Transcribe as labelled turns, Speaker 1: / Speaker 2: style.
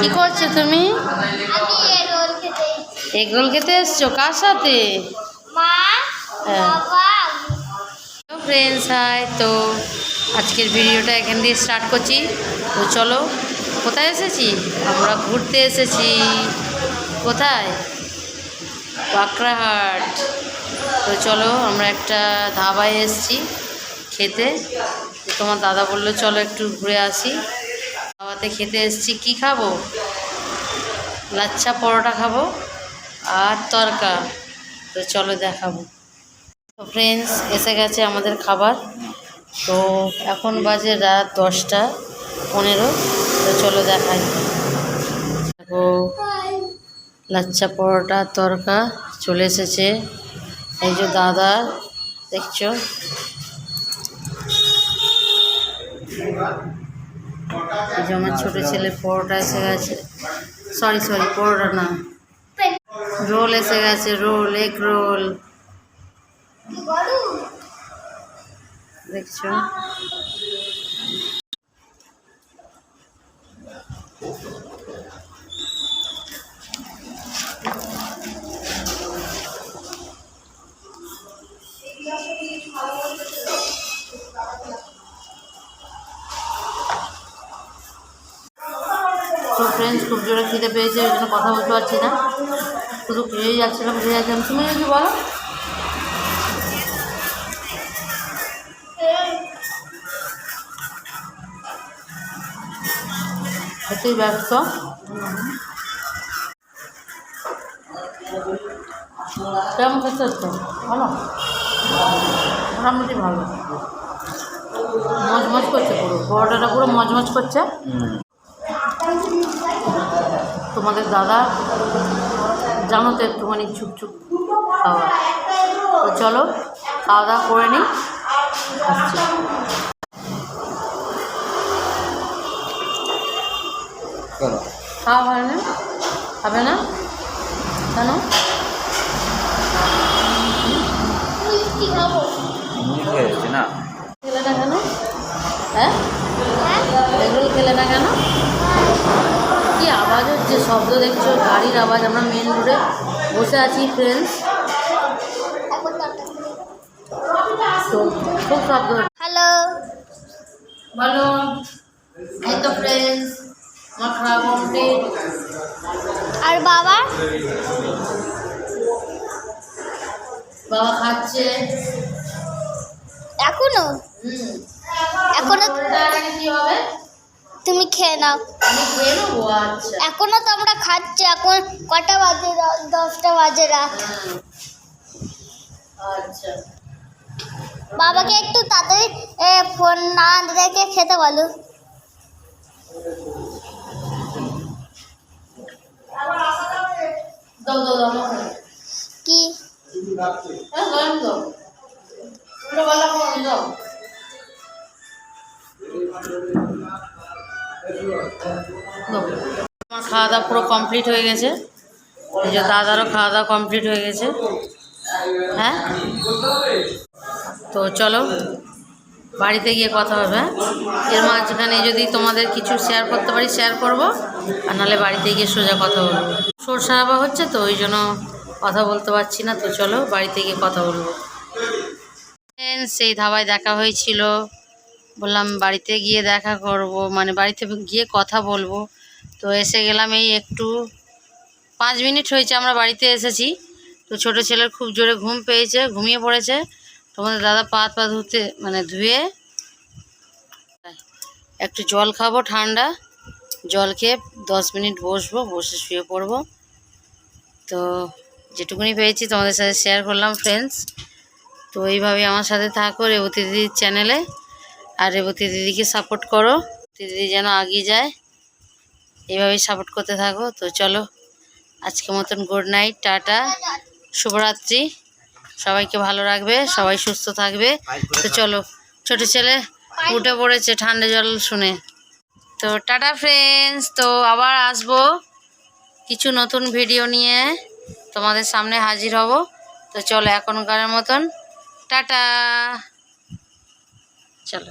Speaker 1: কি করছ তুমি? এগরোল খেতে এসছো। কার সাথে? হ্যাঁ। ফ্রেন্ডস হাই তো আজকের ভিডিওটা এখান দিয়ে স্টার্ট করছি। তো চলো কোথায় এসেছি? আমরা ঘুরতে এসেছি। কোথায়? বাঁকড়াহাট তো চলো আমরা একটা ধাবায় এসেছি খেতে। তোমার দাদা বলল চলো একটু ঘুরে আসি। ধাবাতে খেতে এসেছি, কি খাব? লাচ্ছা পরোটা খাব আর তরকা। তো চলো দেখাবো। তো ফ্রেন্ডস এসে গেছে আমাদের খাবার। তো এখন বাজে রাত দশটা পনেরো। তো চলো দেখাই। দেখো, লাচ্ছা পরোটা, তরকা চলে এসেছে। এই যে দাদা, দেখছ? এই যে আমার ছোটো ছেলের পরোটা এসে গেছে। সরি সরি পরোটা না। রোল এসে গেছে রোল এগ রোল দেখছ? খুব জোরে খিদে পেয়েছে ওই জন্য কথা বলতে পারছি না। শুধু খেয়েই যাচ্ছিলাম, খেয়ে যাচ্ছিলাম। তুমি কি বলো? এতেই ব্যস্ত। কেমন খেতে হচ্ছে? ভালো? মোটামুটি ভালো। মজমজ করছে পুরো, পরোটাটা পুরো মজমজ করছে? তোমাদের দাদা জানো তো একটুখানি চুপচুপ খাওয়া। তো চলো খাওয়া দাওয়া করে নিই। আসছি। খাওয়া হয় না? খাবে না? কেন? খেলে না কেন? হ্যাঁ? এগুলো খেলে না কেন? আওয়াজ হচ্ছে শব্দ দেখছ গাড়ির আওয়াজ আমরা মেন রোডে বসে আছি ফ্রেন্ডস খুব শব্দ
Speaker 2: হ্যালো
Speaker 1: বলো। এই তো ফ্রেন্ডস আমার খাওয়া কমপ্লিট
Speaker 2: আর বাবা?
Speaker 1: বাবা খাচ্ছে।
Speaker 2: এখনও?
Speaker 1: হুম। এখনও কি হবে?
Speaker 2: তুমি খেয়ে নাও।
Speaker 1: আমি খেয়ে নেব? আচ্ছা।
Speaker 2: এখনও তো আমরা খাচ্ছি এখন কটা বাজে? দশটা বাজে রাত।
Speaker 1: আচ্ছা।
Speaker 2: বাবাকে একটু তাড়াতাড়ি ফোন না রেখে খেতে বলো। কি?
Speaker 1: হ্যাঁ দাও। আমার খাওয়া দাওয়া পুরো কমপ্লিট হয়ে গেছে। এই যে দাদারও খাওয়া দাওয়া কমপ্লিট হয়ে গেছে। হ্যাঁ? তো চলো, বাড়িতে গিয়ে কথা হবে হ্যাঁ? এর মাঝখানে যদি তোমাদের কিছু শেয়ার করতে পারি শেয়ার করব, আর নাহলে বাড়িতে গিয়ে সোজা কথা বলব। সরষা হাবা হচ্ছে তো, ওই জন্য কথা বলতে পারছি না, তো চলো বাড়িতে গিয়ে কথা বলব। সেই ধাবায় দেখা হয়েছিল। বললাম, বাড়িতে গিয়ে দেখা করব। মানে বাড়িতে গিয়ে কথা বলব। তো এসে গেলাম এই একটু পাঁচ মিনিট হয়েছে আমরা বাড়িতে এসেছি। তো ছোট ছেলের খুব জোরে ঘুম পেয়েছে, ঘুমিয়ে পড়েছে। তোমাদের দাদা পা পা ধুতে মানে ধুয়ে একটু জল খাব ঠান্ডা। জল খেয়ে দশ মিনিট বসবো, বসে শুয়ে পড়ব। তো যেটুকুনি পেয়েছি তোমাদের সাথে শেয়ার করলাম ফ্রেন্ডস তো এইভাবে আমার সাথে থাকো রেবতী দিদির চ্যানেলে আর রেবতী দিদিকে সাপোর্ট করো। দিদি যেন এগিয়ে যায়। এইভাবেই সাপোর্ট করতে থাকো। তো চলো, আজকের মতন গুড নাইট টাটা, শুভরাত্রি। সবাইকে ভালো রাখবে, সবাই সুস্থ থাকবে। তো চলো, ছোট ছেলে উঠে পড়েছে ঠান্ডা জল শুনে। তো টাটা ফ্রেন্ডস তো আবার আসব কিছু নতুন ভিডিও নিয়ে। তোমাদের সামনে হাজির হব। তো চলো এখনকার মতন, টাটা। চলো।